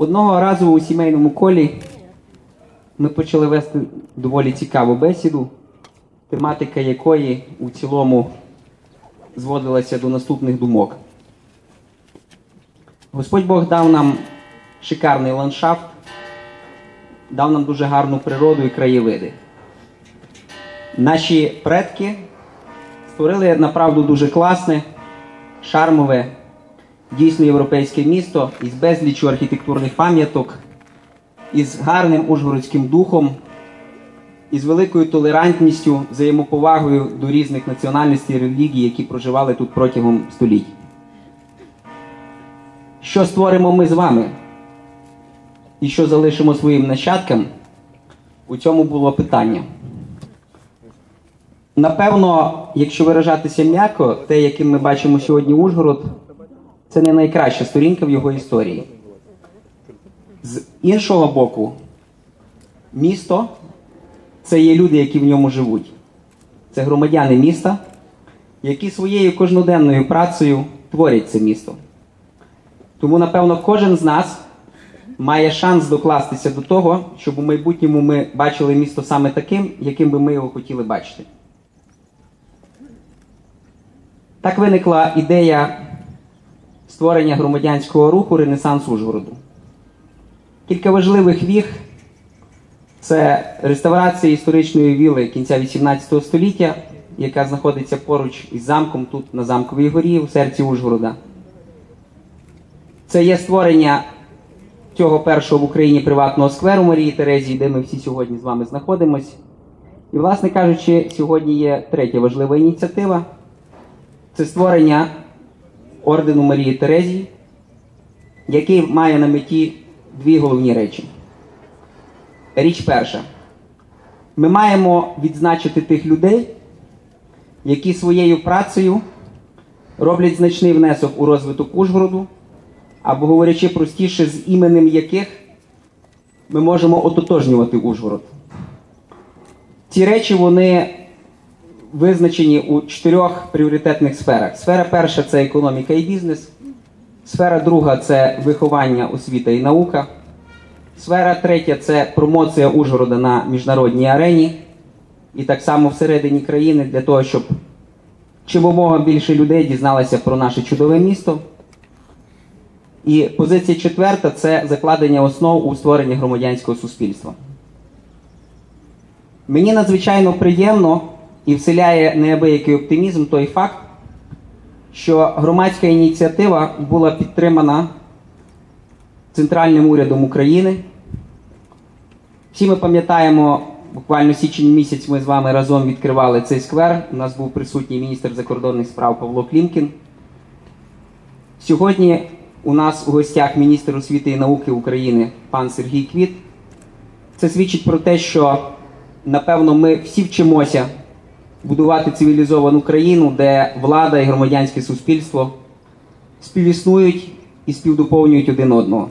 Одного разу у сімейному колі ми почали вести доволі цікаву бесіду, тематика якої у цілому зводилася до наступних думок. Господь Бог дав нам шикарний ландшафт, дав нам дуже гарну природу і краєвиди. Наші предки створили направду дуже класне, шармове, дійсно європейське місто із безліччю архітектурних пам'яток, із гарним ужгородським духом, із великою толерантністю, взаємоповагою до різних національностей і релігій, які проживали тут протягом століть. Що створимо ми з вами? І що залишимо своїм нащадкам? У цьому було питання. Напевно, якщо виражатися м'яко, те, яким ми бачимо сьогодні Ужгород, це не найкраща сторінка в його історії. З іншого боку, місто це є люди, які в ньому живуть. Це громадяни міста, які своєю кожноденною працею творять це місто. Тому, напевно, кожен з нас має шанс докластися до того, щоб у майбутньому ми бачили місто саме таким, яким би ми його хотіли бачити. Так виникла ідея створення громадянського руху Ренесанс Ужгороду. Кілька важливих віг це реставрація історичної віли кінця 18 століття, яка знаходиться поруч із замком тут на Замковій горі у серці Ужгорода. Це є створення цього першого в Україні приватного скверу Марії Терезії, де ми всі сьогодні з вами знаходимось. І, власне кажучи, сьогодні є третя важлива ініціатива це створення ордену Марії Терезії, який має на меті дві головні речі. Річ перша. Ми маємо відзначити тих людей, які своєю працею роблять значний внесок у розвиток Ужгороду, або говорячи простіше, з іменем яких ми можемо ототожнювати Ужгород. Ці речі вони визначені у чотирьох пріоритетних сферах. Сфера перша це економіка і бізнес. Сфера друга це виховання, освіта і наука. Сфера третя це промоція Ужгорода на міжнародній арені. І так само всередині країни для того, щоб чимомога більше людей дізналося про наше чудове місто. І позиція четверта це закладення основ у створенні громадянського суспільства. Мені надзвичайно приємно і вселяє неабиякий оптимізм той факт, що громадська ініціатива була підтримана центральним урядом України. Всі ми пам'ятаємо, буквально січень місяць ми з вами разом відкривали цей сквер. У нас був присутній міністр закордонних справ Павло Клімкін. Сьогодні у нас у гостях міністр освіти і науки України пан Сергій Квіт. Це свідчить про те, що напевно ми всі вчимося будувати цивілізовану країну, де влада і громадянське суспільство співіснують і співдоповнюють один одного.